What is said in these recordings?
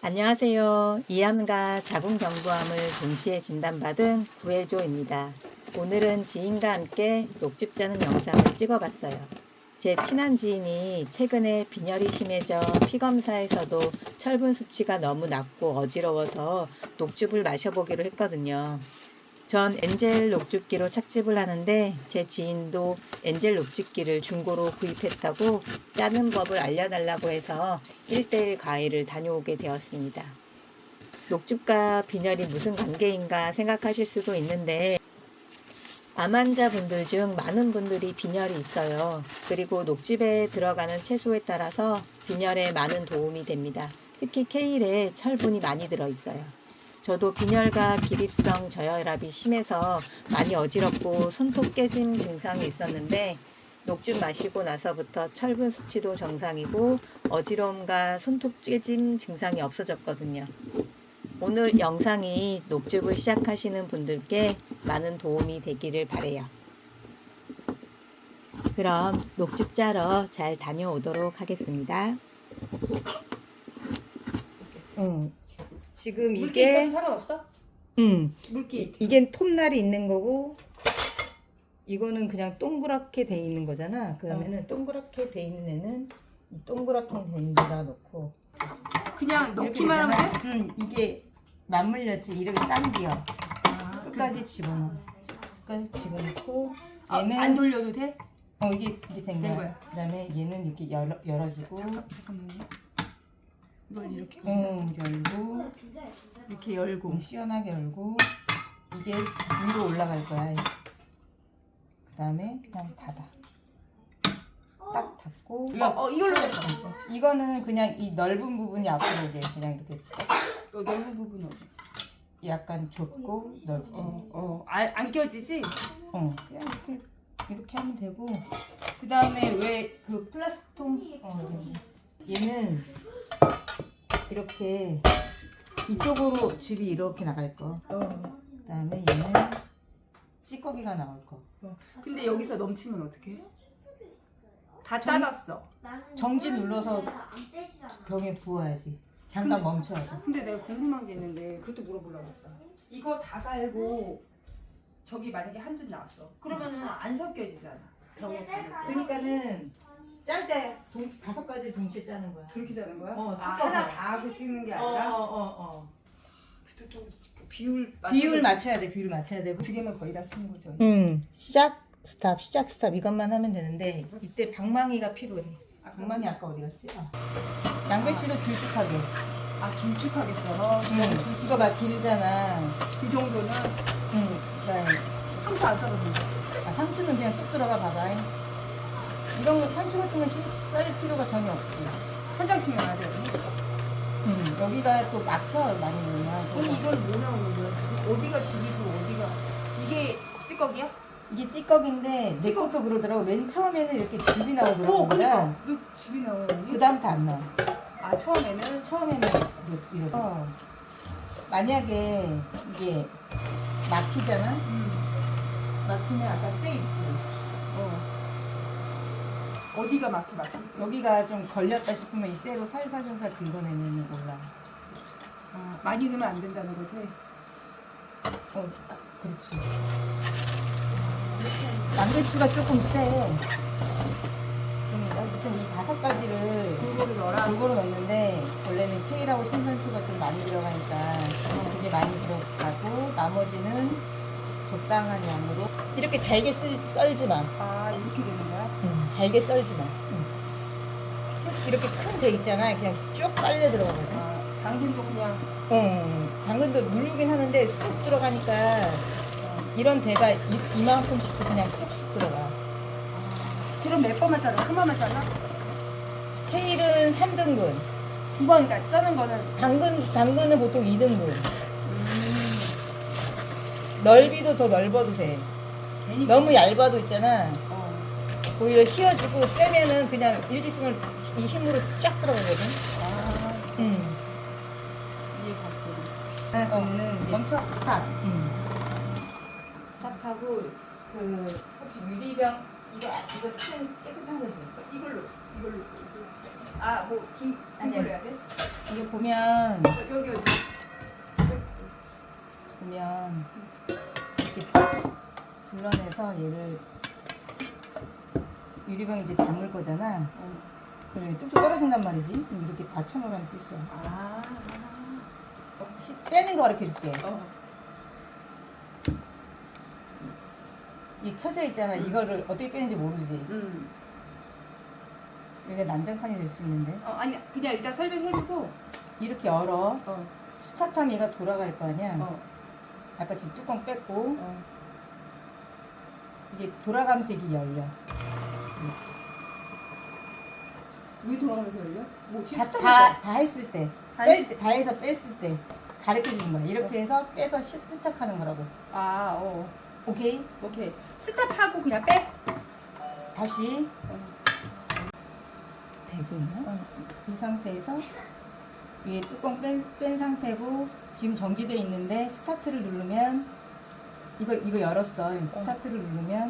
안녕하세요. 이암과 자궁경부암을 동시에 진단받은 구혜조입니다. 오늘은 지인과 함께 녹즙자는 영상을 찍어봤어요. 제 친한 지인이 최근에 빈혈이 심해져 피검사에서도 철분 수치가 너무 낮고 어지러워서 녹즙을 마셔보기로 했거든요. 전 엔젤 녹즙기로 착즙을 하는데 제 지인도 엔젤 녹즙기를 중고로 구입했다고 짜는 법을 알려달라고 해서 1대1 과외를 다녀오게 되었습니다. 녹즙과 빈혈이 무슨 관계인가 생각하실 수도 있는데 암 환자분들 중 많은 분들이 빈혈이 있어요. 그리고 녹즙에 들어가는 채소에 따라서 빈혈에 많은 도움이 됩니다. 특히 케일에 철분이 많이 들어있어요. 저도 빈혈과 기립성 저혈압이 심해서 많이 어지럽고 손톱 깨짐 증상이 있었는데 녹즙 마시고 나서부터 철분 수치도 정상이고 어지러움과 손톱 깨짐 증상이 없어졌거든요. 오늘 영상이 녹즙을 시작하시는 분들께 많은 도움이 되기를 바래요. 그럼 녹즙 짜러 잘 다녀오도록 하겠습니다. 응. 지금 물기 있어도 상관없어? 음, 물기 이게 톱날이 있는 거고 이거는 그냥 동그랗게 돼 있는 거잖아. 그러면은 동그랗게 돼 있는 애는 이 동그랗게 돼 있는 데다 놓고 그냥 이렇게 넣기만 하면 돼? 되잖아. 응, 이게 맞물렸지. 이렇게 당겨. 아, 끝까지 집어넣어. 끝까지 집어넣고 아, 얘는 안 돌려도 돼? 어 이게 이게 된된 거야. 거야. 그다음에 얘는 이렇게 열어 열어주고, 잠깐만요 이걸 이렇게 응 열고, 이렇게 열고 좀 시원하게 열고 이게 위로 올라갈 거야. 그 다음에 그냥 닫아. 딱 닫고. 어, 어 이걸로 됐어 이거는 그냥 이 넓은 부분이 앞으로 오게 그냥 이렇게 요 넓은 부분 어디? 약간 좁고 넓지. 어, 어. 안, 안 껴지지? 어, 그냥 이렇게 이렇게 하면 되고 그 다음에 왜 그 플라스통 어. 얘는 이렇게 이쪽으로 즙이 이렇게 나갈 거. 어. 그 다음에 얘는 찌꺼기가 나올 거. 근데 여기서 넘치면 어떡해? 다 짜졌어 정지 눌러서 병에 부어야지. 잠깐 근데- 멈춰야 돼. 근데 내가 궁금한 게 있는데 그것도 물어보려고 했어 이거 다 갈고 저기 만약에 한 줌 나왔어 그러면은 안 섞여지잖아 병에. 그러니까는 짤 때 다섯 가지 동시에 짜는 거야. 그렇게 자는 거야? 어, 아, 섞어서. 하나 다 하고 찍는 게 아니라 어, 어, 어. 그때 또 비율 비율 맞춰야 돼. 비율 맞춰야 되고. 두 개면 거의 다 쓰는 거죠. 음, 시작 스탑 시작 스탑 이것만 하면 되는데 이때 방망이가 필요해. 방망이 아까 어디 갔지? 아. 양배추도 길쭉하게. 아 길쭉하겠어. 응. 이거 봐 길잖아. 이 정도는 응. 그다음에 상추 안 썰어도 돼. 아, 상추는 그냥 뚝 들어가 봐봐. 이런 거 상추 같은 건썰 필요가 전혀 없지. 한 장씩만 하자. 응. 여기가 또 막혀 많이 그럼 넣으면. 이건 뭐 나오는 거야? 어디가 집이고 어디가 이게 찌꺼기야? 이게 찌꺼기인데 내 것도 그러더라고. 맨 처음에는 이렇게 즙이 나오더라고. 어, 그러니까 왜 집이 나와요? 그 다음부터 안 나와. 아 처음에는 처음에는 이렇게. 이렇게. 어. 만약에 이게 막히잖아? 음. 막히면 아까 쇠 있지? 어. 어디가 막혀 막혀? 여기가 좀 걸렸다 싶으면 이 쇠로 살살살살 긁어내면 올라. 아, 많이 넣으면 안 된다는 거지. 어, 그렇지. 양배추가 조금 세. 그러니까 무슨 이 다섯 가지를 골고루 넣어라. 골고루 넣는데 원래는 케일하고 신선추가 좀 많이 들어가니까 그게 많이 들어가고 나머지는 적당한 양으로 이렇게 잘게 쓸, 썰지 마. 아 이렇게 되는 거야? 응, 잘게 썰지 마. 응. 이렇게 큰대 있잖아. 그냥 쭉 빨려 들어가거든. 아 당근도 그냥 응. 당근도 누르긴 하는데 쑥 들어가니까 어, 이런 대가 이, 이만큼씩 그냥 쑥쑥 들어가. 그럼 몇 번만 잘라? 한 번만 잘라? 케일은 3등분, 두 번, 그러니까 써는 거는 당근, 당근은 보통 2등분. 음, 넓이도 더 넓어도 돼. 괜히 너무 얇아도 있잖아. 어. 오히려 휘어지고 세면은 그냥 일직선을 이 힘으로 쫙 들어가거든. 아 응. 이해 갔어. 아, 그러면은 이제. 응. 스탑하고 그 혹시 유리병 이거 이거 스텐 깨끗한 거지? 이걸로 이걸로. 아 뭐김 아니야. 김걸로 해야 돼? 이게 보면 여기 여기. 보면 이렇게 불러내서 얘를 유리병 이제 담을 거잖아. 어. 그럼 이게 뚝뚝 떨어진단 말이지. 그럼 이렇게 받쳐놓으라는 뜻이야. 아. 시- 빼는 거 가르쳐 줄게. 어. 이 켜져 있잖아. 이거를 어떻게 빼는지 모르지. 음. 여기가 난장판이 될 수 있는데. 어 아니 그냥 일단 설명해주고. 이렇게 열어. 어. 스타트하면 얘가 돌아갈 거 아니야. 어. 아까 지금 뚜껑 뺐고 어. 이게 돌아가면서 이게 열려. 왜 돌아가면서 열려? 뭐 다, 시스템 다, 다 했을 때. 다뺄 때, 다 해서 뺐을 때. 가르쳐 주는 거야. 이렇게 해서 빼서 시- 세척하는 거라고. 아, 어. 오케이? 오케이. 스탑하고 그냥 빼. 다시 어. 되고 있나? 이 상태에서 위에 뚜껑 뺀, 뺀 상태고 지금 정지돼 있는데 스타트를 누르면 이거 이거 열었어. 스타트를 누르면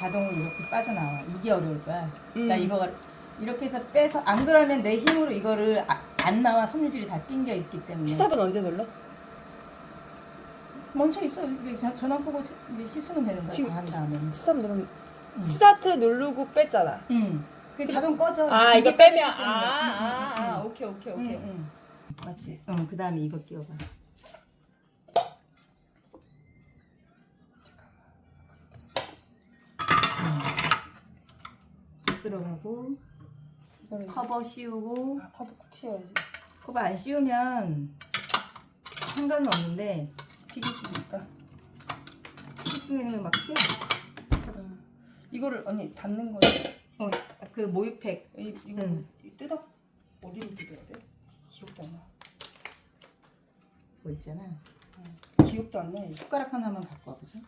자동으로 이렇게 빠져나와. 이게 어려울 거야. 나 음. 이거 이렇게 해서 빼서 안 그러면 내 힘으로 이거를 아- 안 나와 섬유질이 다 띵겨 있기 때문에 스탑은 언제 눌러? 멈춰 있어. 이게 전- 전원 끄고 이제 씻으면 되는 거야. 지금 다한 다음에. 스탑 누르면 응. 스타트 누르고 뺐잖아. 응. 그 자동 꺼져. 아 이거 이게 빼면 아. 아, 아 응. 오케이 오케이 응, 오케이. 응. 맞지. 어, 그 다음에 이거 끼워봐. 음. 들어가고 이거를 커버 씌우고 아 커버 꼭 씌워야지. 커버 안 씌우면 상관은 없는데 튀기시니까. 튀기는 막 튀어. 음. 이거를 언니 담는 거지. 어, 그 모유팩 이 이거 응. 뜯어? 어디로 뜯어야 돼? 기억도 안 나. 뭐 있잖아. 기억도 안 나. 이거. 숟가락 하나만 갖고 와보자.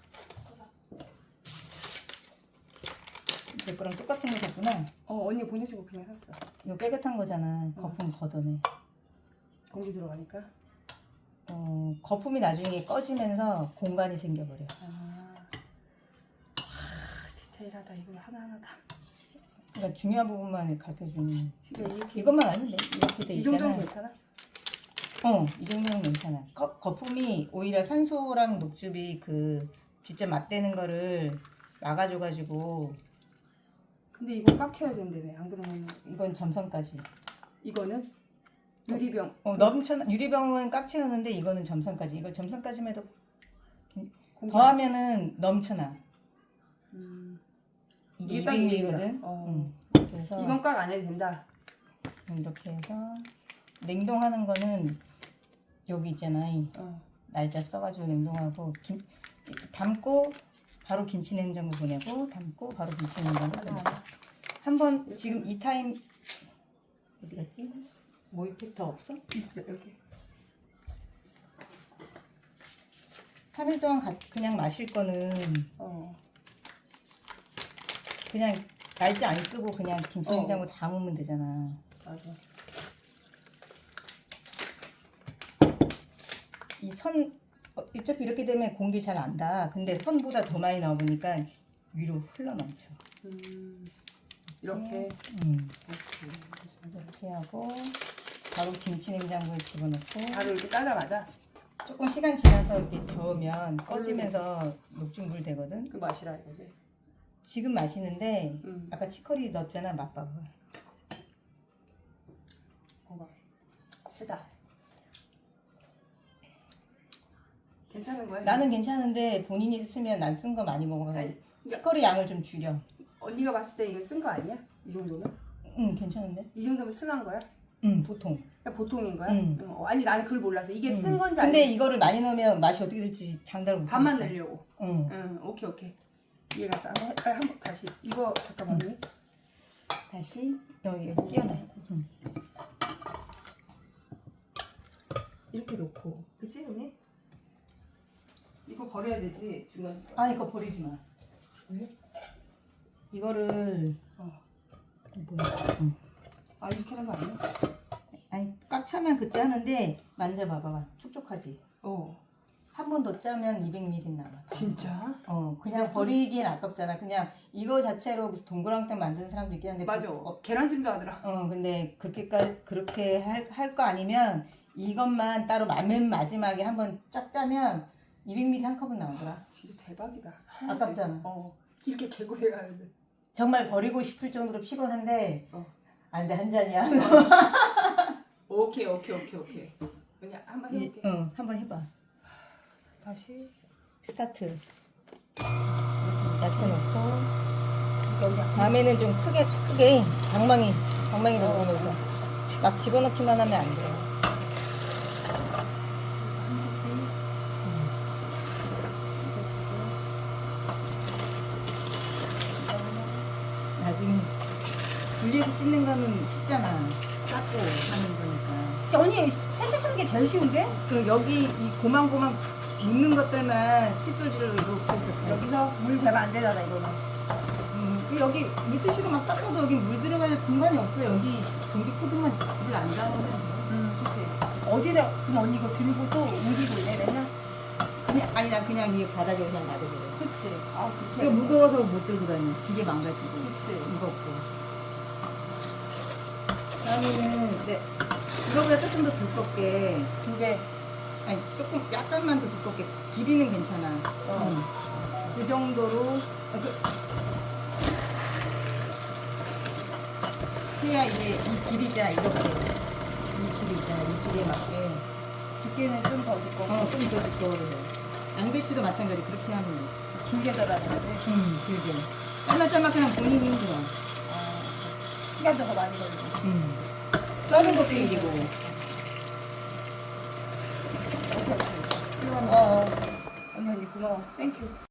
내 거랑 똑같은 거 샀구나. 어 언니 보내주고 그냥 샀어. 이거 깨끗한 거잖아. 거품 걷어내. 공기 들어가니까. 어, 거품이 나중에 꺼지면서 공간이 생겨버려. 아. 와, 디테일하다 이거 하나 하나 다. 그러니까 중요한 부분만 가르쳐 주는. 지금 이렇게 이것만 아닌데 이렇게 돼이 있잖아. 정도는 괜찮아? 어, 이 정도는 괜찮아. 거, 거품이 오히려 산소랑 녹즙이 그 직접 맞대는 거를 막아줘가지고 근데 이거 꽉 채워야 된다며. 안 그러면 이건 점선까지. 이거는 유리병. 어, 넘쳐 유리병은 꽉 채우는데 이거는 점선까지. 이거 점선까지만 해도 공기 더하면은 넘쳐나. 음. 이게 딱 200ml거든. 어. 그래서 이건 꽉안 해도 된다. 이렇게 해서 냉동하는 거는 여기 있잖아. 이 어. 날짜 써가지고 냉동하고 김 담고 바로 김치 냉장고 보내고 담고 바로 김치 냉장고 보내고 한번 지금 이 타임 어디 갔지? 모이팩 더 없어? 있어 여기. 3일 동안 가- 그냥 마실 거는 어. 그냥 날짜 안 쓰고 그냥 김치 어. 냉장고 담으면 되잖아. 맞아. 이 선 어차피 이렇게 되면 공기 잘안 닿아. 근데 선보다 더 많이 나오니까 위로 흘러 넘쳐. 음. 이렇게. 음. 이렇게 하고 바로 김치 냉장고에 집어넣고 바로 이렇게 따자마자 조금 시간 지나서 이렇게 저으면 꺼지면서 녹중물 되거든. 그 맛이라 이거지. 지금 마시는데 음. 아까 치커리 넣었잖아 맛봐봐. 봐봐. 쓰다. 괜찮은 거야? 나는 괜찮은데 본인이 쓰면 난 쓴 거 많이 먹어. 아니, 치커리 양을 좀 줄여. 언니가 봤을 때 이거 쓴 거 아니야? 이 정도는? 응 괜찮은데? 이 정도면 순한 거야? 응 보통. 그냥 보통인 거야? 음. 응. 어, 아니 나는 그걸 몰라서 이게 쓴 응. 건지 근데 아니 이거를 많이 넣으면 맛이 어떻게 될지 장담을 못 반만. 넣으려고. 응. 응, 오케이 오케이. 이해가 어 한번 다시 이거 잠깐만 언니. 다시 여기 끼워놔. 응. 이렇게 놓고. 그치 언니? 이거 버려야 되지 중간. 아 이거 버리지 마. 왜? 이거를 어. 뭐야? 응. 아 이렇게 하는 거 아니야? 아니 꽉 차면 그때 하는데 만져봐봐 촉촉하지. 어. 한 번 더 짜면 200ml 남아. 진짜? 어, 그냥 버리기엔 아깝잖아. 그냥 이거 자체로 무슨 동그랑땡 만드는 사람도 있긴 한데. 맞아. 그- 어, 계란찜도 하더라. 어, 근데 그렇게까지 그렇게 할 할 거 아니면 이것만 따로 맨 마지막에 한 번 쫙 짜면 200ml 한 컵은 나오더라. 진짜 대박이다. 아깝잖아. 어. 길게 개고생 가야 돼. 정말 버리고 싶을 정도로 피곤한데 어. 안 돼 한 잔이야. 오케이 오케이 오케이 오케이. 그냥 한번 이- 해볼게. 응, 한번 해봐. 다시 스타트. 안 다음에는 좀 크게 크게 방망이 방망이로 넣으면서 막 집어넣기만 하면 안 돼. 나중에 분리해서 씻는 거는 쉽잖아. 닦고 하는 거니까. 언니 세척 하는 게 제일 쉬운데? 그 여기 이 고만고만 묻는 것들만 칫솔질로 이렇게 해서 여기서 물 대면 안 되잖아 이거는. 음, 그 여기 물티슈로 막 닦아도 여기 물 들어갈 공간이 없어. 여기 전기 코드만 물안 닿으면. 음, 그치. 어디다 그럼 언니 이거 들고 또 옮기고 있네 맨날? 그냥 아니 나 그냥 이 바닥에 그냥 놔둬버려. 그치. 아 이거 그렇게. 무거워서 못 들고 다녀. 기계 망가지고. 그치. 무겁고. 다음에는 네, 이거보다 조금 더 두껍게 두 배, 아니 조금 약간만 더 두껍게 길이는 괜찮아. 어. 음. 그 정도로 어, 그, 해야 이제 이 길이 있잖아 이렇게 이 길이 있잖아 이 길이에 맞게 두께는 좀 더 두껍고 어, 좀 더 두꺼워도 돼. 양배추도 마찬가지 그렇게 하면 돼. 길게 자라야 돼. 음, 길게. 짤막짤막하면 본인이 힘들어. 아, 시간도 더 많이 걸리고. 음. 써는 것도 일이고. 오케